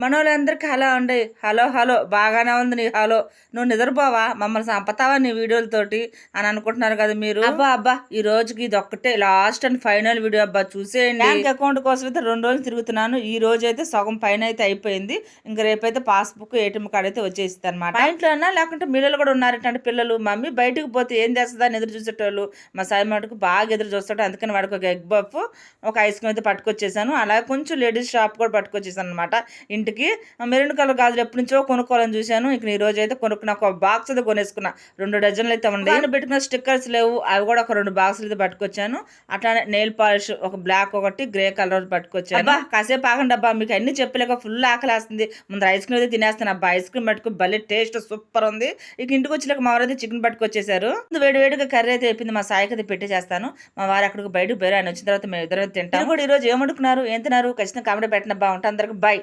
మన వాళ్ళందరికీ హలో అండి. Hello hello. బాగానే ఉంది నీ హలో. నువ్వు నిద్రపోవా? మమ్మల్ని చంపుతావా నీ వీడియోలతోటి అని అనుకుంటున్నారు కదా మీరు? అబ్బా అబ్బా. ఈ రోజుకి ఇది ఒక్కటే లాస్ట్ అండ్ ఫైనల్ వీడియో. అబ్బా చూసేయండి. బ్యాంక్ అకౌంట్ కోసం అయితే రెండు రోజులు తిరుగుతున్నాను. ఈ రోజు అయితే సగం పైన అయితే అయిపోయింది. ఇంకా రేపైతే పాస్బుక్ ఏటీఎం కార్డ్ అయితే వచ్చేసింది అనమాట ఇంట్లో లేకుంటే పిల్లలు కూడా ఉన్నారటంటే పిల్లలు. మమ్మీ బయటకు పోతే ఏం చేస్తుందా? అని ఎదురు చూసేటోళ్ళు. మా సాయి మటుకు బాగా ఎదురు చూస్తాడు. అందుకని వాడికి ఒక ఎగ్ బఫ్ ఒక ఐస్ క్రీమ్ అయితే పట్టుకొచ్చేసాను. అలాగే కొంచెం లేడీస్ షాప్ కూడా పట్టుకొచ్చేసాను అనమాట ఇంటికి. మెరూన్ కలర్ గాజులు ఎప్పటి నుంచో కొనుక్కోవాలని చూశాను. ఇక ఈ రోజు అయితే కొనుక్కున్న ఒక బాక్స్ అయితే కొనేసుకున్నా. రెండు డజన్లు అయితే ఉండే నేను పెట్టుకున్న స్టిక్కర్స్ లేవు. అవి కూడా ఒక రెండు బాక్సులు అయితే పట్టుకొచ్చాను. అట్లానే నెయిల్ పాలిష్ ఒక బ్లాక్ ఒకటి గ్రే కలర్ పట్టుకొచ్చాను. అబ్బా! కాసేపు ఆగండి అబ్బా. మీకు అన్ని చెప్పలేక ఫుల్ ఆకలేస్తుంది. ముందు ఐస్ క్రీమ్ అయితే తినేస్తాను. అబ్బా! ఐస్ క్రీమ్ పట్టుకు భలే టేస్ట్ సూపర్ ఉంది. ఇక ఇంటికి వచ్చాక మా వారు అయితే చికెన్ పట్టుకొచ్చేసారు. ముందు వేడి వేడిగా కర్రీ అయితే అయిపోయింది. మా సాయికి అయితే పెట్టి చేస్తాను. మా వారు అక్కడికి బయటకు పోయారు. ఆయన వచ్చిన తర్వాత మేము ఇద్దరు తింటాం. కూడా ఈ రోజు ఏమనుకున్నారు ఏం తిన్నారు? ఖచ్చితంగా కామెడీ పెట్టిన బాగుంటే అందరికి. బై